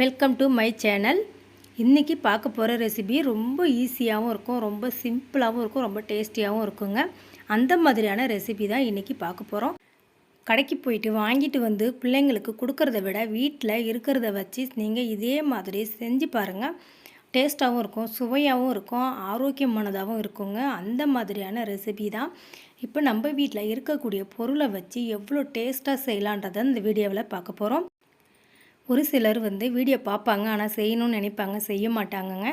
Welcome to my channel இன்றைக்கி பார்க்க போகிற ரெசிபி ரொம்ப ஈஸியாகவும் இருக்கும் ரொம்ப சிம்பிளாகவும் இருக்கும் ரொம்ப டேஸ்டியாகவும் இருக்குங்க. அந்த மாதிரியான ரெசிபி தான் இன்றைக்கி பார்க்க போகிறோம் கடைக்கு போயிட்டு வாங்கிட்டு வந்து பிள்ளைங்களுக்கு கொடுக்கறத விட வீட்டில் இருக்கிறத வச்சு நீங்கள் இதே மாதிரி செஞ்சு பாருங்கள் டேஸ்ட்டாகவும் இருக்கும் சுவையாகவும் இருக்கும் ஆரோக்கியமானதாகவும் இருக்குங்க. அந்த மாதிரியான ரெசிபி தான். இப்போ நம்ம வீட்டில் இருக்கக்கூடிய பொருளை வச்சு எவ்வளோ டேஸ்ட்டாக செய்யலான்றதை இந்த வீடியோவில் பார்க்க போகிறோம் ஒரு சிலர் வந்து வீடியோ பார்ப்பாங்க. ஆனால் செய்யணும்னு நினைப்பாங்க. செய்ய மாட்டாங்கங்க.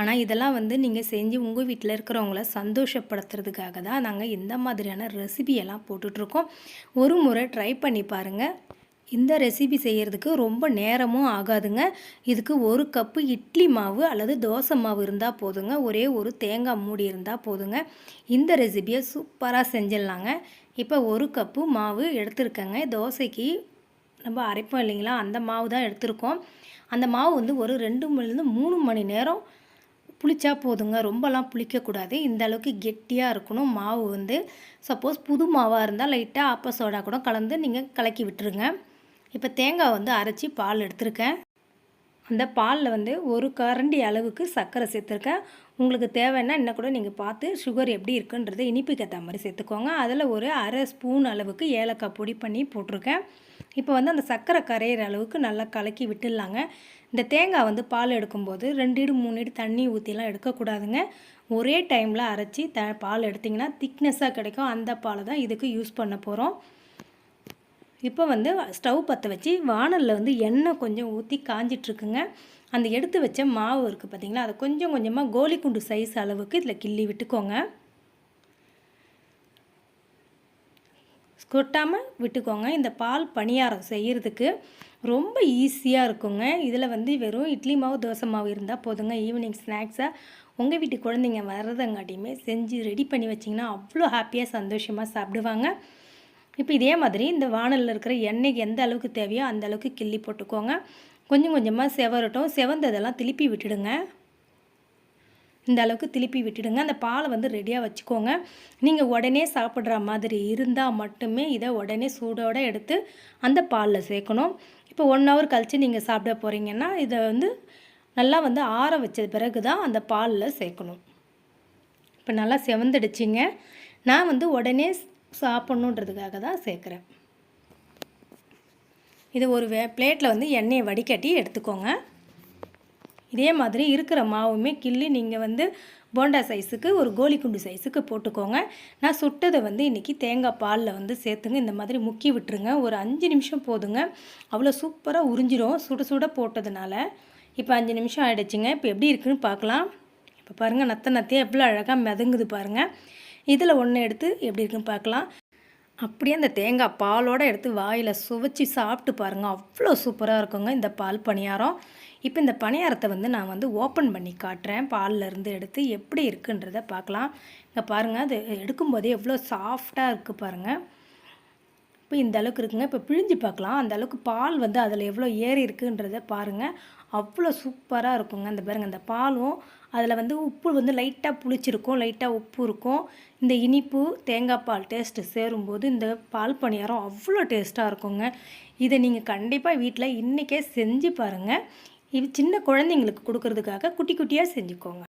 ஆனால் இதெல்லாம் வந்து நீங்கள் செஞ்சு உங்கள் வீட்டில் இருக்கிறவங்கள சந்தோஷப்படுத்துறதுக்காக தான் நாங்கள் இந்த மாதிரியான ரெசிபியெல்லாம் போட்டுட்ருக்கோம். ஒரு முறை ட்ரை பண்ணி பாருங்கள் இந்த ரெசிபி செய்கிறதுக்கு ரொம்ப நேரமும் ஆகாதுங்க. இதுக்கு ஒரு கப்பு இட்லி மாவு அல்லது தோசை மாவு இருந்தால் போதுங்க. ஒரே ஒரு தேங்காய் மூடி இருந்தால் போதுங்க. இந்த ரெசிபியை சூப்பராக செஞ்சிடலாங்க. இப்போ ஒரு கப்பு மாவு எடுத்துருக்கேங்க. தோசைக்கு நம்ம அரைப்போம் இல்லைங்களா? அந்த மாவு தான் எடுத்திருக்கோம். அந்த மாவு வந்து ஒரு ரெண்டு மணிலேருந்து மூணு மணி நேரம் புளிச்சா போதுங்க. ரொம்பலாம் புளிக்கக்கூடாது. இந்த அளவுக்கு கெட்டியாக இருக்கணும். மாவு வந்து சப்போஸ் புது மாவாக இருந்தால் லைட்டாக ஆப்ப சோடா கூட கலந்து நீங்கள் கலக்கி விட்டுருங்க. இப்போ தேங்காய் வந்து அரைச்சி பால் எடுத்திருக்கேன். அந்த பாலில் வந்து ஒரு கரண்டி அளவுக்கு சர்க்கரை சேர்த்துருக்கேன். உங்களுக்கு தேவைன்னா என்ன கூட நீங்கள் பார்த்து சுகர் எப்படி இருக்குன்றதை இனிப்புக்கு ஏற்ற மாதிரி சேர்த்துக்கோங்க. அதில் ஒரு அரை ஸ்பூன் அளவுக்கு ஏலக்காய் பொடி பண்ணி போட்டிருக்கேன். இப்போ வந்து அந்த சர்க்கரை கரையிற அளவுக்கு நல்லா கலக்கி விட்டுடலாங்க. இந்த தேங்காய் வந்து பால் எடுக்கும்போது ரெண்டு இடு மூணு இடு தண்ணி ஊற்றிலாம் எடுக்கக்கூடாதுங்க. ஒரே டைமில் அரைச்சி த பால் எடுத்திங்கன்னா திக்னஸ்ஸாக கிடைக்கும். அந்த பாலை தான் இதுக்கு யூஸ் பண்ண போகிறோம் இப்போ வந்து ஸ்டவ் பற்ற வச்சு வானலில் வந்து எண்ணெய் கொஞ்சம் ஊற்றி காஞ்சிட்ருக்குங்க. அந்த எடுத்து வச்ச மாவு இருக்குது பார்த்திங்களா அதை கொஞ்சம் கொஞ்சமாக கோலி குண்டு சைஸ் அளவுக்கு இதில் கிள்ளி விட்டுக்கோங்க. கொட்டாமல் விட்டுக்கோங்க. இந்த பால் பணியாரம் செய்கிறதுக்கு ரொம்ப ஈஸியாக இருக்குங்க. இதில் வந்து வெறும் இட்லி மாவு தோசை மாவு இருந்தால் போதுங்க. ஈவினிங் ஸ்நாக்ஸாக உங்கள் வீட்டு குழந்தைங்க வர்றதங்காட்டியுமே செஞ்சு ரெடி பண்ணி வச்சிங்கன்னா அவ்வளோ ஹாப்பியாக சந்தோஷமாக சாப்பிடுவாங்க. இப்போ இதே மாதிரி இந்த வானலில் இருக்கிற எண்ணெய்க்கு எந்த அளவுக்கு தேவையோ அந்த அளவுக்கு கிள்ளி போட்டுக்கோங்க. கொஞ்சம் கொஞ்சமாக செவரட்டும். செவந்ததெல்லாம் திருப்பி விட்டுடுங்க. இந்த அளவுக்கு திருப்பி விட்டுடுங்க. அந்த பாலை வந்து ரெடியாக வச்சுக்கோங்க. நீங்கள் உடனே சாப்பிட்ற மாதிரி இருந்தால் மட்டுமே இதை உடனே சூடோடு எடுத்து அந்த பாலில் சேர்க்கணும். இப்போ ஒன் ஹவர் கழித்து நீங்கள் சாப்பிட போகிறீங்கன்னா இதை வந்து நல்லா வந்து ஆற வச்ச பிறகு தான் அந்த பாலில் சேர்க்கணும். இப்போ நல்லா செவந்துடுச்சிங்க. நான் வந்து உடனே சாப்பிட்ணுன்றதுக்காக தான் சேர்க்குறேன். இது ஒரு வே பிளேட்டில் வந்து எண்ணெயை வடிகட்டி எடுத்துக்கோங்க. இதே மாதிரி இருக்கிற மாவுமே கிள்ளி நீங்கள் வந்து போண்டா சைஸுக்கு ஒரு கோலி குண்டு சைஸுக்கு போட்டுக்கோங்க. நான் சுட்டதை வந்து இன்றைக்கி தேங்காய் பாலில் வந்து சேர்த்துங்க. இந்த மாதிரி முக்கி விட்டுருங்க. ஒரு அஞ்சு நிமிஷம் போதுங்க. அவ்வளோ சூப்பராக உறிஞ்சிரும். சுட சுட போட்டதுனால. இப்போ அஞ்சு நிமிஷம் ஆகிடுச்சிங்க இப்போ எப்படி இருக்குன்னு பார்க்கலாம். இப்போ பாருங்கள் நத்த நத்தையாக எவ்வளோ அழகாக மிதங்குது பாருங்கள் இதில் ஒன்று எடுத்து எப்படி இருக்குன்னு பார்க்கலாம். அப்படியே அந்த தேங்காய் பாலோடு எடுத்து வாயில் சுவைச்சி சாப்பிட்டு பாருங்கள் அவ்வளோ சூப்பராக இருக்குங்க இந்த பால் பணியாரம். இப்போ இந்த பணியாரத்தை வந்து நான் வந்து ஓப்பன் பண்ணி காட்டுறேன். பால்லேருந்து எடுத்து எப்படி இருக்குன்றதை பார்க்கலாம். இங்கே பாருங்கள் அது எடுக்கும்போதே எவ்வளோ சாஃப்டாக இருக்குது பாருங்கள் இப்போ இந்த அளவுக்கு இருக்குங்க. இப்போ பிழிஞ்சு பார்க்கலாம். அந்த அளவுக்கு பால் வந்து அதில் எவ்வளோ ஏறி இருக்குன்றதை பாருங்கள் அவ்வளோ சூப்பராக இருக்குங்க. அந்த பாருங்கள் அந்த பாலும் அதில் வந்து உப்பு வந்து லைட்டாக புளிச்சிருக்கும். லைட்டாக உப்பு இருக்கும். இந்த இனிப்பு தேங்காய் பால் டேஸ்ட்டு சேரும்போது இந்த பால் பணியாரம் அவ்வளோ டேஸ்ட்டாக இருக்குங்க. இதை நீங்கள் கண்டிப்பாக வீட்டில் இன்றைக்கே செஞ்சு பாருங்கள் இது சின்ன குழந்தைங்களுக்கு கொடுக்கறதுக்காக குட்டி குட்டியாக செஞ்சுக்கோங்க.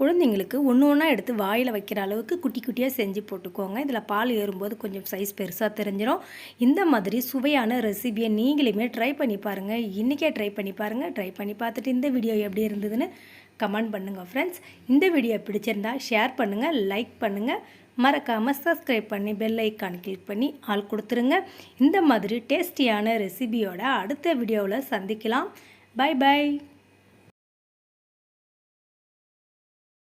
குழந்தைங்களுக்கு ஒன்று ஒன்றா எடுத்து வாயில் வைக்கிற அளவுக்கு குட்டி குட்டியாக செஞ்சு போட்டுக்கோங்க. இதில் பால் ஏறும்போது கொஞ்சம் சைஸ் பெருசாக தெரிஞ்சிடும் இந்த மாதிரி சுவையான ரெசிபியை நீங்களுமே ட்ரை பண்ணி பாருங்கள் இன்றைக்கே ட்ரை பண்ணி பாருங்கள் ட்ரை பண்ணி பார்த்துட்டு இந்த வீடியோ எப்படி இருந்ததுன்னு கமெண்ட் பண்ணுங்கள் ஃப்ரெண்ட்ஸ் இந்த வீடியோ பிடிச்சிருந்தா ஷேர் பண்ணுங்கள் லைக் பண்ணுங்கள் மறக்காமல் சப்ஸ்கிரைப் பண்ணி பெல் ஐக்கான் கிளிக் பண்ணி ஆள் கொடுத்துருங்க. இந்த மாதிரி டேஸ்டியான ரெசிபியோட அடுத்த வீடியோவில் சந்திக்கலாம். By by